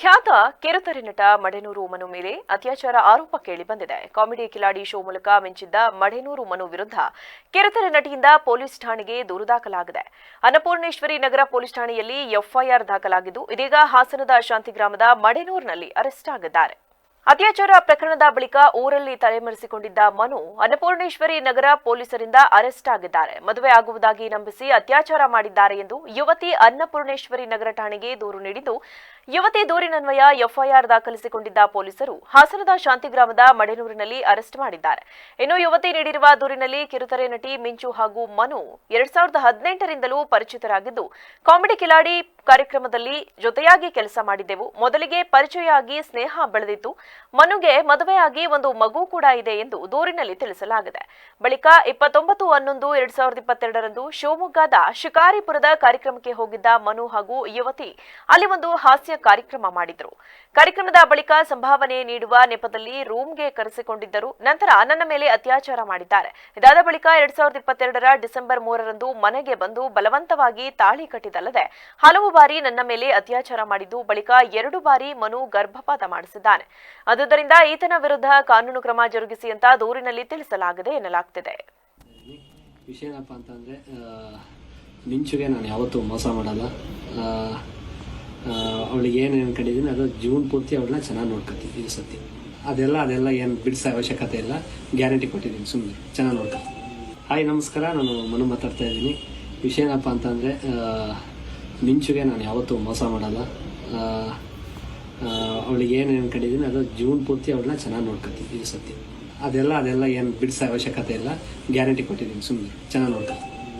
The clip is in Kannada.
ಖ್ಯಾತ ಕಿರುತೆರೆ ನಟ ಮಡೆನೂರು ಮನು ಮೇಲೆ ಅತ್ಯಾಚಾರ ಆರೋಪ ಕೇಳಿ ಬಂದಿದೆ. ಕಾಮಿಡಿ ಕಿಲಾಡಿ ಶೋ ಮೂಲಕ ಮಿಂಚಿದ್ದ ಮಡೆನೂರು ಮನು ವಿರುದ್ಧ ಕಿರುತೆರೆ ನಟಿಯಿಂದ ಪೊಲೀಸ್ ಠಾಣೆಗೆ ದೂರು ದಾಖಲಾಗಿದೆ. ಅನ್ನಪೂರ್ಣೇಶ್ವರಿ ನಗರ ಪೊಲೀಸ್ ಠಾಣೆಯಲ್ಲಿ ಎಫ್ಐಆರ್ ದಾಖಲಾಗಿದ್ದು, ಇದೀಗ ಹಾಸನದ ಶಾಂತಿಗ್ರಾಮದ ಮಡೆನೂರಿನಲ್ಲಿ ಅರೆಸ್ಟ್ ಆಗಿದ್ದಾರೆ. ಅತ್ಯಾಚಾರ ಪ್ರಕರಣದ ಬಳಿಕ ಊರಲ್ಲಿ ತಲೆಮರೆಸಿಕೊಂಡಿದ್ದ ಮನು ಅನ್ನಪೂರ್ಣೇಶ್ವರಿ ನಗರ ಪೊಲೀಸರಿಂದ ಅರೆಸ್ಟ್ ಆಗಿದ್ದಾರೆ. ಮದುವೆ ಆಗುವುದಾಗಿ ನಂಬಿಸಿ ಅತ್ಯಾಚಾರ ಮಾಡಿದ್ದಾರೆ ಎಂದು ಯುವತಿ ಅನ್ನಪೂರ್ಣೇಶ್ವರಿ ನಗರ ಠಾಣೆಗೆ ದೂರು ನೀಡಿದ್ದು, ಯುವತಿ ದೂರಿನನ್ವಯ ಎಫ್ಐಆರ್ ದಾಖಲಿಸಿಕೊಂಡಿದ್ದ ಪೊಲೀಸರು ಹಾಸನದ ಶಾಂತಿಗ್ರಾಮದ ಮಡೆನೂರಿನಲ್ಲಿ ಅರೆಸ್ಟ್ ಮಾಡಿದ್ದಾರೆ. ಇನ್ನು ಯುವತಿ ನೀಡಿರುವ ದೂರಿನಲ್ಲಿ ಕಿರುತೆರೆ ನಟಿ ಮಿಂಚು ಹಾಗೂ ಮನು ಎರಡ್ ಸಾವಿರದ ಹದಿನೆಂಟರಿಂದಲೂ ಪರಿಚಿತರಾಗಿದ್ದು, ಕಾಮಿಡಿ ಕಿಲಾಡಿ ಕಾರ್ಯಕ್ರಮದಲ್ಲಿ ಜೊತೆಯಾಗಿ ಕೆಲಸ ಮಾಡಿದ್ದೆವು ಮೊದಲಿಗೆ ಪರಿಚಯ ಆಗಿ ಸ್ನೇಹ ಬೆಳೆದಿತ್ತು. ಮನುಗೆ ಮದುವೆಯಾಗಿ ಒಂದು ಮಗು ಕೂಡ ಇದೆ ಎಂದು ದೂರಿನಲ್ಲಿ ತಿಳಿಸಲಾಗಿದೆ. ಬಳಿಕ ಇಪ್ಪತ್ತೊಂಬತ್ತು ಹನ್ನೊಂದು ಎರಡ್ ಸಾವಿರದ ಇಪ್ಪತ್ತೆರಡರಂದು ಶಿವಮೊಗ್ಗದ ಶಿಕಾರಿಪುರದ ಕಾರ್ಯಕ್ರಮಕ್ಕೆ ಹೋಗಿದ್ದ ಮನು ಹಾಗೂ ಯುವತಿ ಅಲ್ಲಿ ಒಂದು ಹಾಸ್ಯ ಕಾರ್ಯಕ್ರಮ ಮಾಡಿದ್ರು. ಕಾರ್ಯಕ್ರಮದ ಬಳಿಕ ಸಂಭಾವನೆ ನೀಡುವ ನೆಪದಲ್ಲಿ ರೂಮ್ಗೆ ಕರೆಸಿಕೊಂಡಿದ್ದರು. ನಂತರ ನನ್ನ ಮೇಲೆ ಅತ್ಯಾಚಾರ ಮಾಡಿದ್ದಾರೆ. ಇದಾದ ಬಳಿಕ ಎರಡ್ ಸಾವಿರದ ಇಪ್ಪತ್ತೆರಡರ ಡಿಸೆಂಬರ್ ಮೂರರಂದು ಮನೆಗೆ ಬಂದು ಬಲವಂತವಾಗಿ ತಾಳಿ ಕಟ್ಟಿದಲ್ಲದೆ ಹಲವು ಬಾರಿ ನನ್ನ ಮೇಲೆ ಅತ್ಯಾಚಾರ ಮಾಡಿದ್ದು ಬಳಿಕ ಎರಡು ಬಾರಿ ಮನು ಗರ್ಭಪಾತ ಮಾಡಿಸಿದ್ದಾನೆ. ಆದುದರಿಂದ ಈತನ ವಿರುದ್ಧ ಕಾನೂನು ಕ್ರಮ ಜರುಗಿಸಿ ಅಂತ ದೂರಿನಲ್ಲಿ ತಿಳಿಸಲಾಗಿದೆ ಎನ್ನಲಾಗ್ತಿದೆ. ವಿಷಯ ಏನಪ್ಪ ಅಂತಂದರೆ ಮಿಂಚುಗೆ ನಾನು ಯಾವತ್ತೂ ಮೋಸ ಮಾಡಲ್ಲ. ಅವಳಿಗೆ ಏನು ಅನ್ಕೊಂಡಿದ್ದೀನಿ ಅದು ಜೀವನ ಪೂರ್ತಿ ಅವಳನ್ನ ಚೆನ್ನಾಗಿ ನೋಡ್ಕೊತೀನಿ ಇದು ಸತ್ಯ ಅದೆಲ್ಲ ಅದೆಲ್ಲ ಏನು ಬಿಡಿಸೋ ಅವಶ್ಯಕತೆ ಇಲ್ಲ. ಗ್ಯಾರಂಟಿ ಕೊಟ್ಟಿದ್ದೀನಿ ಸುಮ್ಮನೆ ಚೆನ್ನಾಗಿ ನೋಡ್ಕೊತೀನಿ ಹಾಯ್, ನಮಸ್ಕಾರ. ನಾನು ಮನು ಮಾತಾಡ್ತಾ ಇದ್ದೀನಿ. ವಿಷಯ ಏನಪ್ಪ ಅಂತಂದರೆ ಮಿಂಚುಗೆ ನಾನು ಯಾವತ್ತೂ ಮೋಸ ಮಾಡಲ್ಲ. ಅವಳಿಗೆ ಏನು ಕಂಡಿದ್ದೀನಿ ಅದು ಜೂನ್ ಪೂರ್ತಿ ಅವಳನ್ನ ಚೆನ್ನಾಗಿ ನೋಡ್ಕೊತೀನಿ, ಇದು ಸತ್ಯ. ಅದೆಲ್ಲ ಅದೆಲ್ಲ ಏನು ಬಿಡಿಸೋ ಅವಶ್ಯಕತೆ ಇಲ್ಲ. ಗ್ಯಾರಂಟಿ ಕೊಟ್ಟಿದ್ದೀನಿ ಸುಮ್ಮನೆ ಚೆನ್ನಾಗಿ ನೋಡ್ಕೊತೀನಿ.